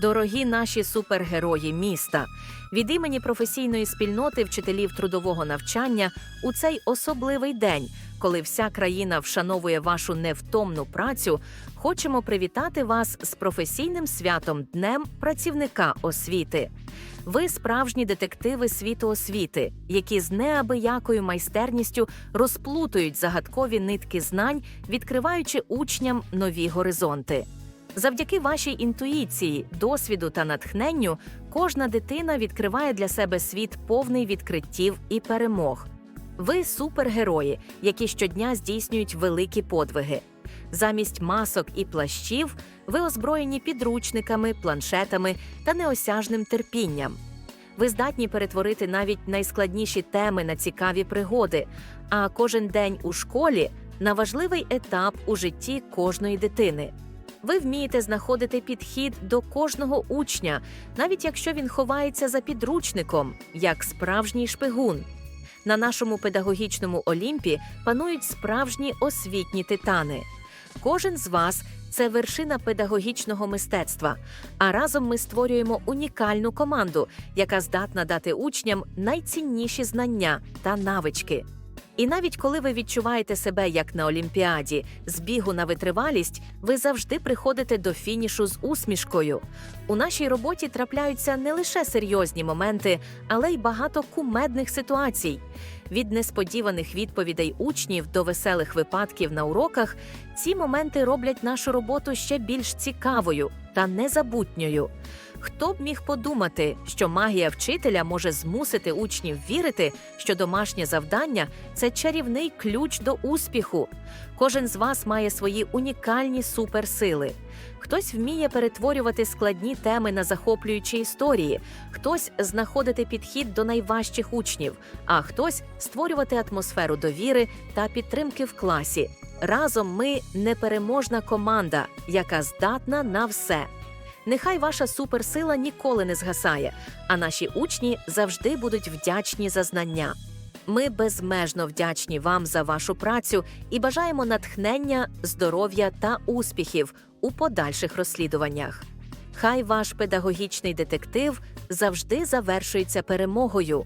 Дорогі наші супергерої міста, від імені професійної спільноти вчителів трудового навчання у цей особливий день, коли вся країна вшановує вашу невтомну працю, хочемо привітати вас з професійним святом Днем працівника освіти. Ви справжні детективи світу освіти, які з неабиякою майстерністю розплутують загадкові нитки знань, відкриваючи учням нові горизонти. Завдяки вашій інтуїції, досвіду та натхненню кожна дитина відкриває для себе світ повний відкриттів і перемог. Ви супергерої, які щодня здійснюють великі подвиги. Замість масок і плащів ви озброєні підручниками, планшетами та неосяжним терпінням. Ви здатні перетворити навіть найскладніші теми на цікаві пригоди, а кожен день у школі на важливий етап у житті кожної дитини. Ви вмієте знаходити підхід до кожного учня, навіть якщо він ховається за підручником, як справжній шпигун. На нашому педагогічному олімпі панують справжні освітні титани. Кожен з вас це вершина педагогічного мистецтва. А разом ми створюємо унікальну команду, яка здатна дати учням найцінніші знання та навички. І навіть коли ви відчуваєте себе як на олімпіаді, з бігу на витривалість, ви завжди приходите до фінішу з усмішкою. У нашій роботі трапляються не лише серйозні моменти, але й багато кумедних ситуацій. Від несподіваних відповідей учнів до веселих випадків на уроках ці моменти роблять нашу роботу ще більш цікавою та незабутньою. Хто б міг подумати, що магія вчителя може змусити учнів вірити, що домашнє завдання це чарівний ключ до успіху. Кожен з вас має свої унікальні суперсили. Хтось вміє перетворювати складні теми на захоплюючі історії, хтось знаходити підхід до найважчих учнів, а хтось створювати атмосферу довіри та підтримки в класі. Разом ми непереможна команда, яка здатна на все. Нехай ваша суперсила ніколи не згасає, а наші учні завжди будуть вдячні за знання. Ми безмежно вдячні вам за вашу працю і бажаємо натхнення, здоров'я та успіхів у подальших розслідуваннях. Хай ваш педагогічний детектив завжди завершується перемогою.